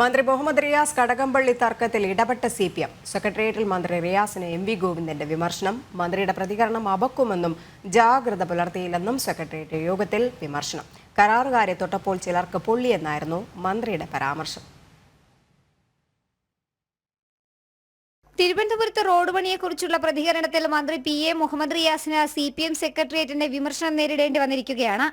മന്ത്രി മുഹമ്മദ് റിയാസ് കടകംപള്ളി തർക്കത്തിൽ ഇടപെട്ട സി പി എം. സെക്രട്ടേറിയറ്റിൽ മന്ത്രി റിയാസിന് എം വി ഗോവിന്ദന്റെ വിമർശനം മന്ത്രിയുടെ പ്രതികരണം അബക്കുമെന്നും ജാഗ്രത പുലർത്തിയില്ലെന്നും സെക്രട്ടേറിയറ്റ് യോഗത്തിൽ വിമർശനം. കരാറുകാരെ തൊട്ടപ്പോൾ ചിലർക്ക് പൊള്ളിയെന്നായിരുന്നു മന്ത്രിയുടെ പരാമർശം. തിരുവനന്തപുരത്ത് റോഡ് പണിയെക്കുറിച്ചുള്ള പ്രതികരണത്തിൽ മന്ത്രി പി എ മുഹമ്മദ് റിയാസിന് സി പി എം സെക്രട്ടേറിയറ്റിന്റെ വിമർശനം നേരിടേണ്ടി വന്നിരിക്കുകയാണ്.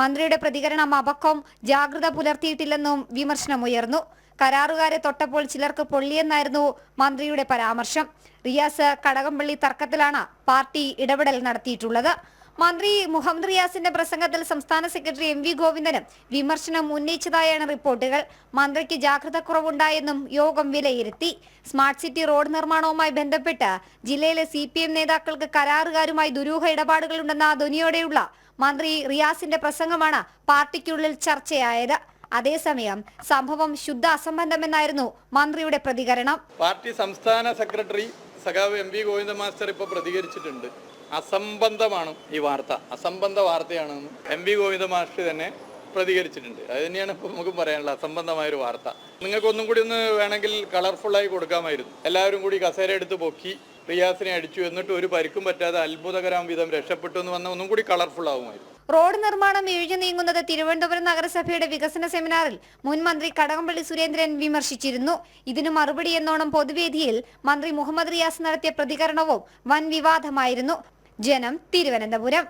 മന്ത്രിയുടെ പ്രതികരണം അപക്വം ജാഗ്രത പുലർത്തിയിട്ടില്ലെന്നും വിമർശനമുയർന്നു കരാറുകാരെ തൊട്ടപ്പോൾ ചിലർക്ക് പൊള്ളിയെന്നായിരുന്നു മന്ത്രിയുടെ പരാമർശം. റിയാസ് കടകംപള്ളി തർക്കത്തിലാണ് പാർട്ടി ഇടപെടൽ നടത്തിയിട്ടുള്ളത്. മന്ത്രി മുഹമ്മദ് റിയാസിന്റെ പ്രസംഗത്തിൽ സംസ്ഥാന സെക്രട്ടറി എം വി ഗോവിന്ദനും വിമർശനം ഉന്നയിച്ചതായാണ് റിപ്പോർട്ടുകൾ. മന്ത്രിക്ക് ജാഗ്രത കുറവുണ്ടായെന്നും യോഗം വിലയിരുത്തി. സ്മാർട്ട് സിറ്റി റോഡ് നിർമ്മാണവുമായി ബന്ധപ്പെട്ട് ജില്ലയിലെ സി പി എം നേതാക്കൾക്ക് കരാറുകാരുമായി ദുരൂഹ ഇടപാടുകളുണ്ടെന്ന ധ്വനിയോടെയുള്ള മന്ത്രി റിയാസിന്റെ പ്രസംഗമാണ് പാർട്ടിക്കുള്ളിൽ ചർച്ചയായത്. അതേസമയം സംഭവം ശുദ്ധ അസംബന്ധമെന്നായിരുന്നു മന്ത്രിയുടെ പ്രതികരണം. പാർട്ടി സംസ്ഥാന സെക്രട്ടറി സഖാവ് എം വി ഗോവിന്ദ മാസ്റ്റർ ഇപ്പോൾ പ്രതികരിച്ചിട്ടുണ്ട്. അസംബന്ധമാണ് ഈ വാർത്ത. അസംബന്ധ വാർത്തയാണെന്ന് എം വി ഗോവിന്ദ മാസ്റ്റർ തന്നെ പ്രതികരിച്ചിട്ടുണ്ട്. അത് തന്നെയാണ് ഇപ്പോൾ നമുക്ക് പറയാനുള്ള അസംബന്ധമായ ഒരു വാർത്ത. നിങ്ങൾക്ക് ഒന്നും കൂടി ഒന്ന് വേണമെങ്കിൽ കളർഫുള്ളായി കൊടുക്കാമായിരുന്നു. എല്ലാവരും കൂടി കസേര എടുത്ത് പൊക്കി റിയാസിനെ അടിച്ചു. എന്നിട്ട് ഒരു പരിക്കും പറ്റാതെ അത്ഭുതകരം വിധം രക്ഷപ്പെട്ടു എന്ന് വന്ന ഒന്നും കൂടി കളർഫുൾ ആവുമായിരുന്നു റോഡ് നിർമ്മാണം ഇഴിഞ്ഞു നീങ്ങുന്നത് തിരുവനന്തപുരം നഗരസഭയുടെ വികസന സെമിനാറിൽ മുൻ മന്ത്രി കടകംപള്ളി സുരേന്ദ്രൻ വിമർശിച്ചിരുന്നു. ഇതിനു മറുപടി എന്നോണം പൊതുവേദിയിൽ മന്ത്രി മുഹമ്മദ് റിയാസ് നടത്തിയ പ്രതികരണവും വൻ വിവാദമായിരുന്നു. ജനം തിരുവനന്തപുരം.